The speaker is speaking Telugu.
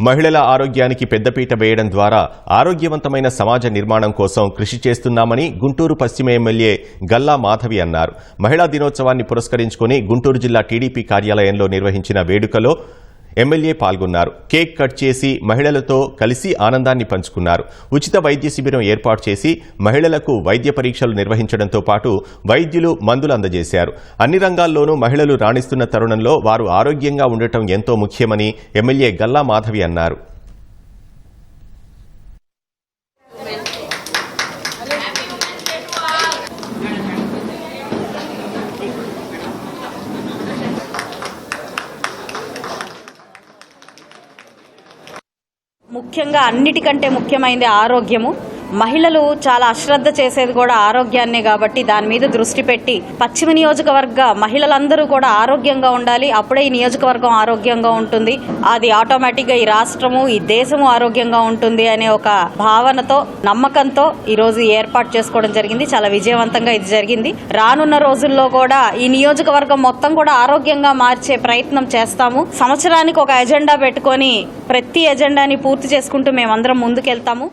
మహిళల ఆరోగ్యానికి పెద్దపీట వేయడం ద్వారా ఆరోగ్యవంతమైన సమాజ నిర్మాణం కోసం కృషి చేస్తున్నామని గుంటూరు పశ్చిమ ఎమ్మెల్యే గల్లా మాధవి అన్నారు. మహిళా దినోత్సవాన్ని పురస్కరించుకుని గుంటూరు జిల్లా టీడీపీ కార్యాలయంలో నిర్వహించిన వేడుకలో ఎమ్మెల్యే పాల్గొన్నారు. కేక్ కట్ చేసి మహిళలతో కలిసి ఆనందాన్ని పంచుకున్నారు. ఉచిత వైద్య శిబిరం ఏర్పాటు చేసి మహిళలకు వైద్య పరీక్షలు నిర్వహించడంతో పాటు వైద్యులు మందులు అందజేశారు. అన్ని రంగాల్లోనూ మహిళలు రాణిస్తున్న తరుణంలో వారు ఆరోగ్యంగా ఉండటం ఎంతో ముఖ్యమని ఎమ్మెల్యే గల్లా మాధవి అన్నారు. ముఖ్యంగా అన్నిటికంటే ముఖ్యమైనది ఆరోగ్యము. మహిళలు చాలా అశ్రద్ధ చేసేది కూడా ఆరోగ్యాన్నే కాబట్టి దాని మీద దృష్టి పెట్టి పశ్చిమ నియోజకవర్గ మహిళలందరూ కూడా ఆరోగ్యంగా ఉండాలి. అప్పుడే ఈ నియోజకవర్గం ఆరోగ్యంగా ఉంటుంది. అది ఆటోమేటిక్గా ఈ రాష్ట్రము ఈ దేశము ఆరోగ్యంగా ఉంటుంది అనే ఒక భావనతో నమ్మకంతో ఈరోజు ఏర్పాటు చేసుకోవడం జరిగింది. చాలా విజయవంతంగా ఇది జరిగింది. రానున్న రోజుల్లో కూడా ఈ నియోజకవర్గం మొత్తం కూడా ఆరోగ్యంగా మార్చే ప్రయత్నం చేస్తాము. సంవత్సరానికి ఒక ఎజెండా పెట్టుకొని ప్రతి ఎజెండాని పూర్తి చేసుకుంటూ మేమందరం ముందుకెళ్తాము.